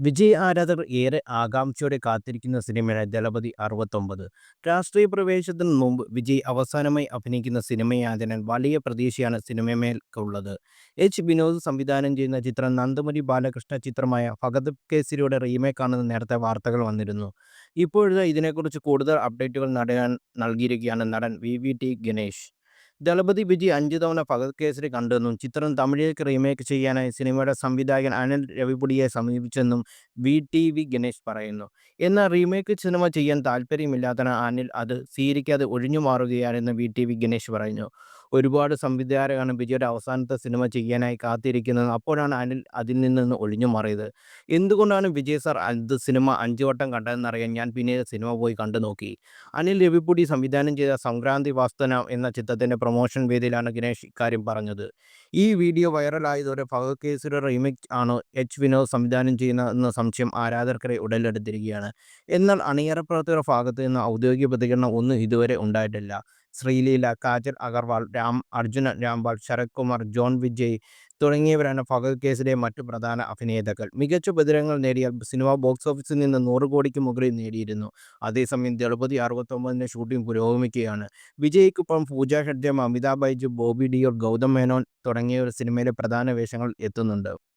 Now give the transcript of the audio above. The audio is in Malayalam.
വിജയ് ആരാധകർ ഏറെ ആകാംക്ഷയോടെ കാത്തിരിക്കുന്ന സിനിമയാണ് ദളപതി അറുപത്തൊമ്പത്. രാഷ്ട്രീയ പ്രവേശത്തിന് മുമ്പ് വിജയ് അവസാനമായി അഭിനയിക്കുന്ന സിനിമയായതിനാൽ വലിയ പ്രതീക്ഷയാണ് സിനിമമേൽക്കുള്ളത്. എച്ച്. വിനോദ് സംവിധാനം ചെയ്യുന്ന ചിത്രം നന്ദമുരി ബാലകൃഷ്ണ ചിത്രമായ ഭഗത് കേസരിയുടെ റീമേക്കാണെന്ന് നേരത്തെ വാർത്തകൾ വന്നിരുന്നു. ഇപ്പോഴത്തെ ഇതിനെക്കുറിച്ച് കൂടുതൽ അപ്ഡേറ്റുകൾ നടൻ നൽകിയിരിക്കുകയാണ് നടൻ V V T Ganesh. Thalapathy Vijay അഞ്ച് തവണ ഭഗത് കണ്ടെന്നും ചിത്രം തമിഴിലേക്ക് റീമേക്ക് ചെയ്യാനായി സിനിമയുടെ സംവിധായകൻ അനിൽ രവിപുടിയെ സമീപിച്ചെന്നും വി ടി വി ഗണേഷ് പറയുന്നു. എന്നാൽ റീമേക്ക് സിനിമ ചെയ്യാൻ താല്പര്യമില്ലാത്തതിനാൽ അനിൽ അത് സ്വീകരിക്കാതെ ഒഴിഞ്ഞു മാറുകയാണെന്ന് വി ടി വി ഗണേഷ് പറഞ്ഞു ഒരുപാട് സംവിധായകരാണ് വിജയുടെ അവസാനത്തെ സിനിമ ചെയ്യാനായി കാത്തിരിക്കുന്നത്. അപ്പോഴാണ് അനിൽ അതിൽ നിന്ന് ഒഴിഞ്ഞു മാറിയത്. എന്തുകൊണ്ടാണ് വിജയ് സാർ അത് സിനിമ അഞ്ചു വട്ടം കണ്ടതെന്നറിയാൻ ഞാൻ പിന്നീട് സിനിമ പോയി കണ്ടു നോക്കി. അനിൽ രവിപുടി സംവിധാനം ചെയ്ത സംക്രാന്തി വാസ്തന എന്ന ചിത്രത്തിന്റെ പ്രൊമോഷൻ വേദിയിലാണ് ഗണേഷ് ഇക്കാര്യം പറഞ്ഞത്. ഈ വീഡിയോ വൈറലായതോടെ ഭഗവത്കേസിയുടെ റീമേക്ക് ആണ് എച്ച് വിനോദ് സംവിധാനം ചെയ്യുന്നതെന്ന സംശയം ആരാധകരെ ഉടലെടുത്തിരിക്കുകയാണ്. എന്നാൽ അണിയറ പ്രവർത്തകരുടെ ഭാഗത്ത് നിന്ന് ഔദ്യോഗിക പ്രതികരണം ഒന്നും ഇതുവരെ ഉണ്ടായിട്ടില്ല. ശ്രീലീല കാജൽ അഗർവാൾ രാം അർജുന രാംപാൽ ശരത് കുമാർ ജോൺ വിജയ് തുടങ്ങിയവരാണ് ഫഹദ് കേസിലെ മറ്റു പ്രധാന അഭിനേതാക്കൾ. മികച്ച ബദിരങ്ങൾ നേടിയാൽ സിനിമ ബോക്സ് ഓഫീസിൽ നിന്ന് നൂറ് കോടിക്ക് മുകളിൽ നേടിയിരുന്നു. അതേസമയം ദളപതി അറുപത്തൊമ്പതിന്റെ ഷൂട്ടിംഗ് പുരോഗമിക്കുകയാണ്. വിജയ്ക്കൊപ്പം പൂജ ഷഡ്ജം അമിതാഭ് ബൈജു ബോബി ഡിയോർ ഗൗതം മേനോൻ തുടങ്ങിയവർ സിനിമയിലെ പ്രധാന വേഷങ്ങൾ എത്തുന്നുണ്ട്.